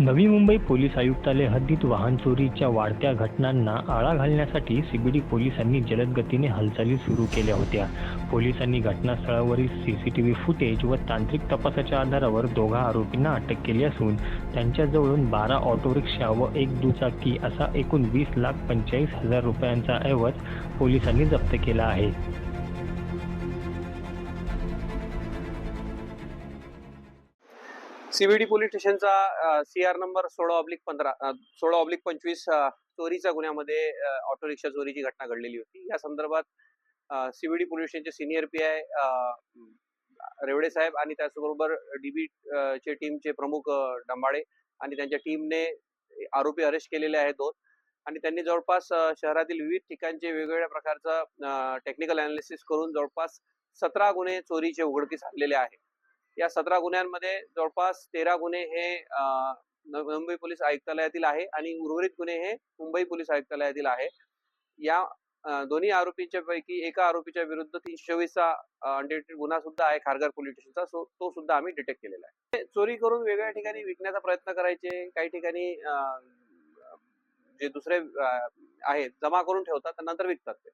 Navi Mumbai police आयुक्तालय हद्दीत वाहन चोरीच्या वाढत्या घटनांना आळा घालण्यासाठी सीबीडी पोलिसांनी जलद गतीने हालचाली सुरू केल्या होत्या. पोलिसांनी घटनास्थळावरील C C T V footage व तांत्रिक तपासाच्या आधारावर दोघा आरोपींना अटक केली असून त्यांच्याजवळून बारा ऑटो रिक्षा व एक दुचाकी असा एकूण वीस लाख पंचेचाळीस हजार रुपयांचा ऐवज पोलिसांनी जप्त केला आहे. सीबीडी पोलीस स्टेशनचा सी आर नंबर सोळा ऑब्लिक पंधरा सोळा ऑब्लिक पंचवीस चोरीच्या गुन्ह्यामध्ये ऑटो रिक्षा चोरीची घटना घडलेली होती. या संदर्भात सीबीडी पोलीस स्टेशनचे सिनियर पी आय रेवडे साहेब आणि त्याचबरोबर डीबी चे टीमचे प्रमुख डंबाळे आणि त्यांच्या टीमने आरोपी अरेस्ट केलेले आहेत दोन. आणि त्यांनी जवळपास शहरातील विविध ठिकाणचे वेगवेगळ्या प्रकारचं टेक्निकल अनालिसिस करून जवळपास सतरा गुन्हे चोरीचे उघडकीस आणलेले आहेत. या सतरा गुन्ह्यांमध्ये जवळपास तेरा गुन्हे हे मुंबई पोलीस आयुक्तालयातील आहे आणि उर्वरित गुन्हे हे मुंबई पोलीस आयुक्तालयातील आहे. या दोन्ही आरोपींच्या पैकी एका आरोपीच्या विरुद्ध तीनशे चोवीसचा अनडिटेक्टेड गुन्हा सुद्धा आहे खारघर पोलीस स्टेशनचा. सो तो सुद्धा आम्ही डिटेक्ट केलेला आहे. चोरी करून वेगवेगळ्या ठिकाणी विकण्याचा प्रयत्न करायचे काही ठिकाणी जे दुसरे आहेत जमा करून ठेवतात नंतर विकतात ते.